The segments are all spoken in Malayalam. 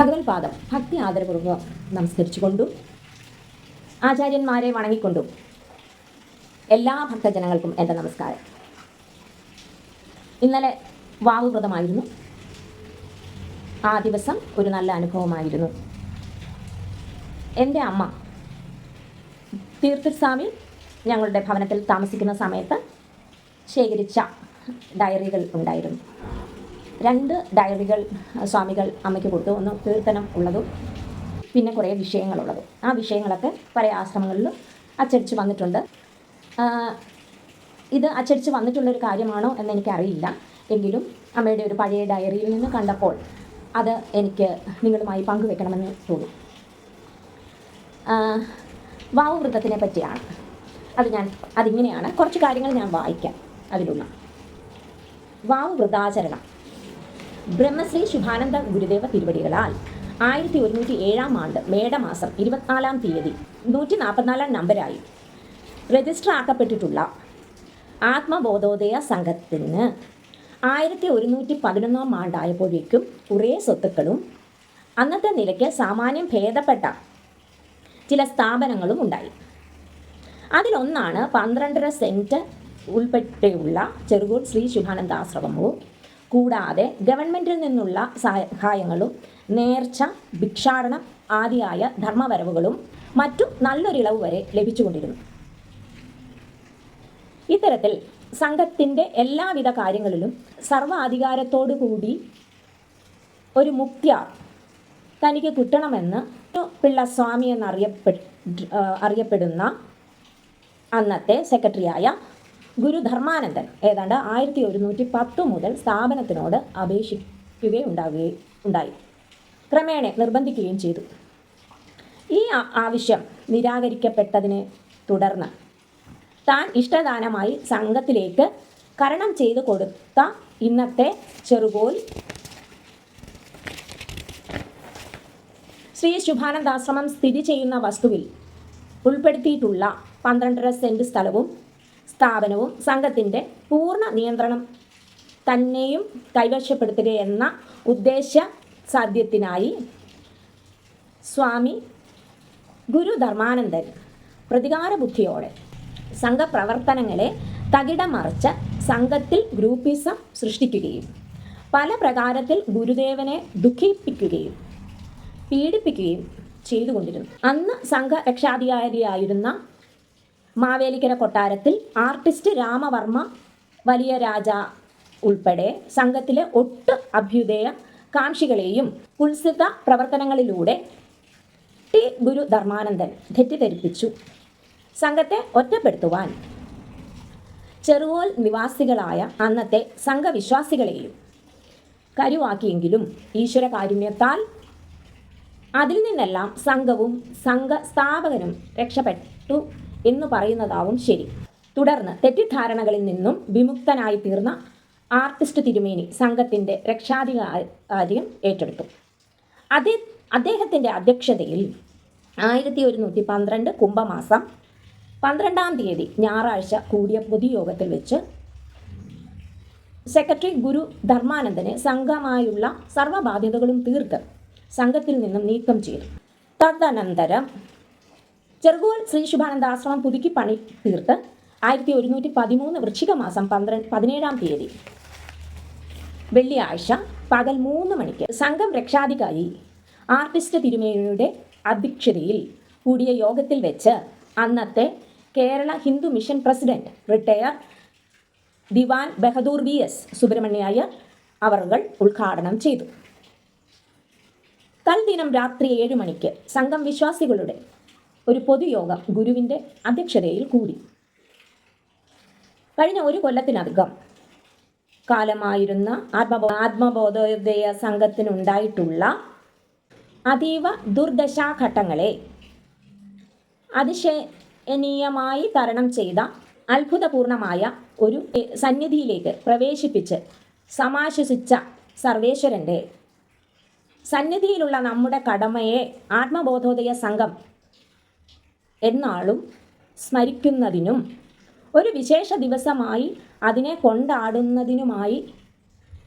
ഭഗവത്പാദം ഭക്തി ആദരപൂർവം നമസ്കരിച്ചുകൊണ്ടും ആചാര്യന്മാരെ വണങ്ങിക്കൊണ്ടും എല്ലാ ഭക്തജനങ്ങൾക്കും എന്റെ നമസ്കാരം. ഇന്നലെ വാവുവ്രതമായിരുന്നു. ആ ദിവസം ഒരു നല്ല അനുഭവമായിരുന്നു. എന്റെ അമ്മ തീർത്ഥസ്വാമി ഞങ്ങളുടെ ഭവനത്തിൽ താമസിക്കുന്ന സമയത്ത് ശേഖരിച്ച ഡയറികൾ ഉണ്ടായിരുന്നു. രണ്ട് ഡയറികൾ സ്വാമികൾ അമ്മയ്ക്ക് കൊടുത്തു. ഒന്ന് കീർത്തനം ഉള്ളതും പിന്നെ കുറേ വിഷയങ്ങളുള്ളതും. ആ വിഷയങ്ങളൊക്കെ പല ആശ്രമങ്ങളിലും അച്ചടിച്ച് വന്നിട്ടുണ്ട്. ഇത് അച്ചടിച്ച് വന്നിട്ടുള്ളൊരു കാര്യമാണോ എന്ന് എനിക്കറിയില്ല. എങ്കിലും അമ്മയുടെ ഒരു പഴയ ഡയറിയിൽ നിന്ന് കണ്ടപ്പോൾ അത് എനിക്ക് നിങ്ങളുമായി പങ്കുവെക്കണമെന്ന് തോന്നി. വാവുവൃത്തത്തിനെ പറ്റിയാണ്. അത് ഞാൻ അതിങ്ങനെയാണ്. കുറച്ച് കാര്യങ്ങൾ ഞാൻ വായിക്കാം അതിലുള്ള വാവുവൃതാചരണം ബ്രഹ്മശ്രീ ശുഭാനന്ദ ഗുരുദേവ തിരുവടികളാൽ ആയിരത്തി ഒരുന്നൂറ്റി ഏഴാം ആണ്ട് മേടമാസം ഇരുപത്തിനാലാം തീയതി നൂറ്റി നാൽപ്പത്തിനാലാം നമ്പരായി രജിസ്റ്റർ ആക്കപ്പെട്ടിട്ടുള്ള ആത്മബോധോദയ സംഘത്തിന് ആയിരത്തി ഒരുന്നൂറ്റി പതിനൊന്നാം ആണ്ടായപ്പോഴേക്കും കുറേ സ്വത്തുക്കളും അന്നത്തെ നിലയ്ക്ക് സാമാന്യം ഭേദപ്പെട്ട ചില സ്ഥാപനങ്ങളും ഉണ്ടായി. അതിലൊന്നാണ് പന്ത്രണ്ടര സെന്റ് ഉൾപ്പെട്ടുള്ള ചെറുകോട് ശ്രീ ശുഭാനന്ദാശ്രമവും. കൂടാതെ ഗവൺമെന്റിൽ നിന്നുള്ള സഹായങ്ങളും നേർച്ച ഭിക്ഷാടനം ആദിയായ ധർമ്മവരവുകളും മറ്റും നല്ലൊരിളവ് വരെ ലഭിച്ചുകൊണ്ടിരുന്നു. ഇത്തരത്തിൽ സംഘത്തിന്റെ എല്ലാവിധ കാര്യങ്ങളിലും സർവാധികാരത്തോടു കൂടി ഒരു മുക്തിയാർ തനിക്ക് കിട്ടണമെന്ന് പിള്ളസ്വാമി എന്നറിയപ്പെ അറിയപ്പെടുന്ന അന്നത്തെ സെക്രട്ടറിയായ ഗുരു ധർമാനന്ദൻ ഏതാണ്ട് ആയിരത്തി ഒരുന്നൂറ്റി പത്ത് മുതൽ സ്ഥാപനത്തിനോട് അപേക്ഷിക്കുകയുണ്ടാവുകയും ഉണ്ടായി. ക്രമേണ നിർബന്ധിക്കുകയും ചെയ്തു. ഈ ആവശ്യം നിരാകരിക്കപ്പെട്ടതിനെ തുടർന്ന് താൻ ഇഷ്ടദാനമായി സംഘത്തിലേക്ക് കരണം ചെയ്തു കൊടുത്ത ഇന്നത്തെ ചെറുകോൽ ശ്രീ ശുഭാനന്ദാശ്രമം സ്ഥിതി ചെയ്യുന്ന വസ്തുവിൽ ഉൾപ്പെടുത്തിയിട്ടുള്ള പന്ത്രണ്ടര സെന്റ് സ്ഥലവും സ്ഥാപനവും സംഘത്തിന്റെ പൂർണ നിയന്ത്രണം തന്നെയും കൈവശപ്പെടുത്തുകയെന്ന ഉദ്ദേശ സാധ്യത്തിനായി സ്വാമി ഗുരുധർമാനന്ദൻ പ്രതികാര ബുദ്ധിയോടെ സംഘപ്രവർത്തനങ്ങളെ തകിടം മറിച്ച് സംഘത്തിൽ ഗ്രൂപ്പിസം സൃഷ്ടിക്കുകയും പല പ്രകാരത്തിൽ ഗുരുദേവനെ ദുഃഖിപ്പിക്കുകയും പീഡിപ്പിക്കുകയും ചെയ്തുകൊണ്ടിരുന്നു. അന്ന് സംഘ സംഘരക്ഷാധികാരിയായിരുന്ന മാവേലിക്കര കൊട്ടാരത്തിൽ ആർട്ടിസ്റ്റ് രാമവർമ്മ വലിയ രാജ ഉൾപ്പെടെ സംഘത്തിലെ ഒട്ട് അഭ്യുദയ കാംക്ഷികളെയും ഉത്സിത പ്രവർത്തനങ്ങളിലൂടെ ടി. ഗുരു ധർമാനന്ദൻ തെറ്റിദ്ധരിപ്പിച്ചു. സംഘത്തെ ഒറ്റപ്പെടുത്തുവാൻ ചെറുവോൽ നിവാസികളായ അന്നത്തെ സംഘവിശ്വാസികളെയും കരുവാക്കിയെങ്കിലും ഈശ്വര കാരുണ്യത്താൽ അതിൽ നിന്നെല്ലാം സംഘവും സംഘ സ്ഥാപകനും രക്ഷപ്പെട്ടു. എന്ന് പറയുന്നതാവും ശരി. തുടർന്ന് തെറ്റിദ്ധാരണകളിൽ നിന്നും വിമുക്തനായി തീർന്ന ആർട്ടിസ്റ്റ് തിരുമേനി സംഘത്തിന്റെ രക്ഷാധികാര്യം ഏറ്റെടുത്തു. അതേ അദ്ദേഹത്തിന്റെ അധ്യക്ഷതയിൽ ആയിരത്തി ഒരുന്നൂറ്റി പന്ത്രണ്ട് കുംഭമാസം പന്ത്രണ്ടാം തീയതി ഞായറാഴ്ച കൂടിയ പൊതുയോഗത്തിൽ വെച്ച് സെക്രട്ടറി ഗുരു ധർമാനന്ദനെ സംഘമായുള്ള സർവബാധ്യതകളും തീർത്ത് സംഘത്തിൽ നിന്നും നീക്കം ചെയ്തു. തദനന്തരം ചെറുകോൽ ശ്രീ ശുഭാനന്ദ ആശ്രമം പുതുക്കി പണി തീർത്ത് ആയിരത്തി ഒരുന്നൂറ്റി പതിമൂന്ന് വൃശ്ചിക മാസം പന്ത്രണ്ട് പതിനേഴാം തീയതി. വെള്ളിയാഴ്ച പകൽ മൂന്ന് മണിക്ക് സംഘം രക്ഷാധികാരി ആർട്ടിസ്റ്റ് തിരുമേനിയുടെ അധ്യക്ഷതയിൽ കൂടിയ യോഗത്തിൽ വെച്ച് അന്നത്തെ Kerala Hindu mission president retire Diwan Bahadur V S സുബ്രഹ്മണ്യായ അവറുകൾ ഉദ്ഘാടനം ചെയ്തു. തൽദിനം രാത്രി ഏഴ് മണിക്ക് സംഘം വിശ്വാസികളുടെ ഒരു പൊതുയോഗം ഗുരുവിന്റെ അധ്യക്ഷതയിൽ കൂടി. കഴിഞ്ഞ ഒരു കൊല്ലത്തിനധികം കാലമായിരുന്ന ആത്മബോ ആത്മബോധോദയ സംഘത്തിനുണ്ടായിട്ടുള്ള അതീവ ദുർദശാഘട്ടങ്ങളെ അതിശയനീയമായി തരണം ചെയ്ത അത്ഭുതപൂർണമായ ഒരു സന്നിധിയിലേക്ക് പ്രവേശിപ്പിച്ച് സമാശ്വസിച്ച സർവേശ്വരന്റെ സന്നിധിയിലുള്ള നമ്മുടെ കടമയെ ആത്മബോധോദയ സംഘം എന്നാളും സ്മരിക്കുന്നതിനും ഒരു വിശേഷ ദിവസമായി അതിനെ കൊണ്ടാടുന്നതിനുമായി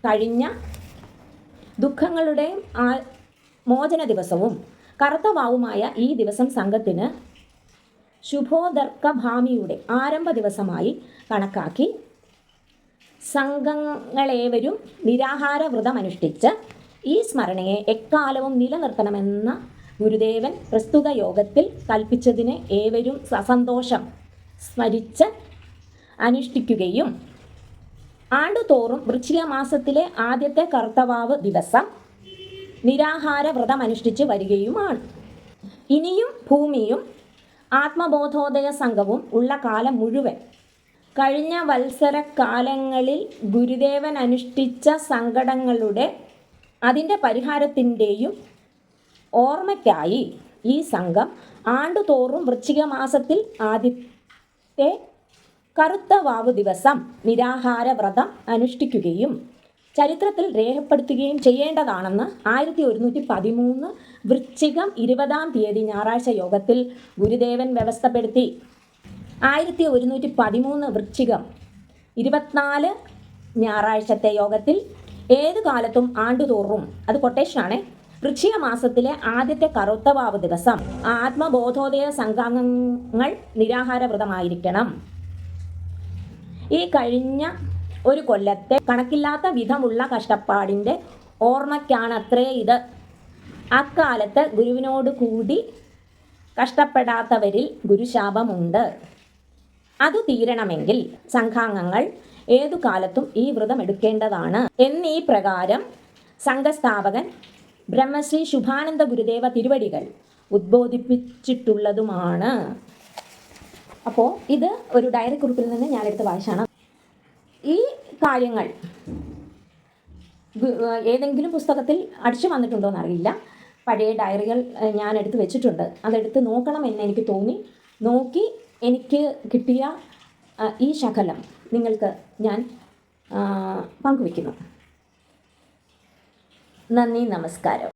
കഴിഞ്ഞ ദുഃഖങ്ങളുടെയും ആ മോചന ദിവസവും കറുത്ത വാവുമായ ഈ ദിവസം സംഘത്തിന് ശുഭോദർക്കഭാമിയുടെ ആരംഭ ദിവസമായി കണക്കാക്കി സംഘങ്ങളേവരും നിരാഹാര വ്രതമനുഷ്ഠിച്ച് ഈ സ്മരണയെ എക്കാലവും നിലനിർത്തണമെന്ന ഗുരുദേവൻ പ്രസ്തുത യോഗത്തിൽ കൽപ്പിച്ചതിനെ ഏവരും സസന്തോഷം സ്മരിച്ച് അനുഷ്ഠിക്കുകയും ആണ്ടുതോറും വൃശ്ചിക മാസത്തിലെ ആദ്യത്തെ കർത്തവാവ് ദിവസം നിരാഹാര വ്രതം അനുഷ്ഠിച്ച് വരികയുമാണ്. ഇനിയും ഭൂമിയും ആത്മബോധോദയ സംഘവും ഉള്ള കാലം മുഴുവൻ കഴിഞ്ഞ വത്സര കാലങ്ങളിൽ ഗുരുദേവൻ അനുഷ്ഠിച്ച സങ്കടങ്ങളുടെ അതിന്റെ പരിഹാരത്തിന്റെയും ഓർമ്മയ്ക്കായി ഈ സംഘം ആണ്ടുതോറും വൃശ്ചിക മാസത്തിൽ ആദ്യത്തെ കറുത്ത വാവു ദിവസം നിരാഹാര വ്രതം അനുഷ്ഠിക്കുകയും ചരിത്രത്തിൽ രേഖപ്പെടുത്തുകയും ചെയ്യേണ്ടതാണെന്ന് ആയിരത്തി ഒരുന്നൂറ്റി പതിമൂന്ന് വൃശ്ചികം ഇരുപതാം തീയതി ഞായറാഴ്ച യോഗത്തിൽ ഗുരുദേവൻ വ്യവസ്ഥപ്പെടുത്തി. ആയിരത്തി ഒരുന്നൂറ്റി പതിമൂന്ന് വൃശ്ചികം ഇരുപത്തിനാല് ഞായറാഴ്ചത്തെ യോഗത്തിൽ ഏത് കാലത്തും ആണ്ടുതോറും അത് കൊട്ടേഷനാണ് വൃശ്ചിക മാസത്തിലെ ആദ്യത്തെ കറുത്തവാവ് ദിവസം ആത്മബോധോദയ സംഘാംഗങ്ങൾ നിരാഹാരവ്രതമായിരിക്കണം. ഈ കഴിഞ്ഞ ഒരു കൊല്ലത്തെ കണക്കില്ലാത്ത വിധമുള്ള കഷ്ടപ്പാടിന്റെ ഓർമ്മയ്ക്കാണത്രേ ഇത്. അക്കാലത്ത് ഗുരുവിനോട് കൂടി കഷ്ടപ്പെടാത്തവരിൽ ഗുരുശാപമുണ്ട്. അത് തീരണമെങ്കിൽ സംഘാംഗങ്ങൾ ഏതു കാലത്തും ഈ വ്രതം എടുക്കേണ്ടതാണ് എന്നീ പ്രകാരം സംഘസ്ഥാപകൻ ബ്രഹ്മശ്രീ ശുഭാനന്ദ ഗുരുദേവ തിരുവടികൾ ഉദ്ബോധിപ്പിച്ചിട്ടുള്ളതുമാണ്. അപ്പോൾ ഇത് ഒരു ഡയറി കുറിപ്പിൽ നിന്ന് ഞാനെടുത്ത് വായിച്ചാണ്. ഈ കാര്യങ്ങൾ ഏതെങ്കിലും പുസ്തകത്തിൽ അടിച്ചു വന്നിട്ടുണ്ടോ എന്നറിയില്ല. പഴയ ഡയറികൾ ഞാൻ എടുത്ത് വെച്ചിട്ടുണ്ട്. അതെടുത്ത് നോക്കണം എന്ന് എനിക്ക് തോന്നി. നോക്കി എനിക്ക് കിട്ടിയ ഈ ശകലം നിങ്ങൾക്ക് ഞാൻ പങ്കുവയ്ക്കുന്നു. നന്ദി നമസ്കാരം.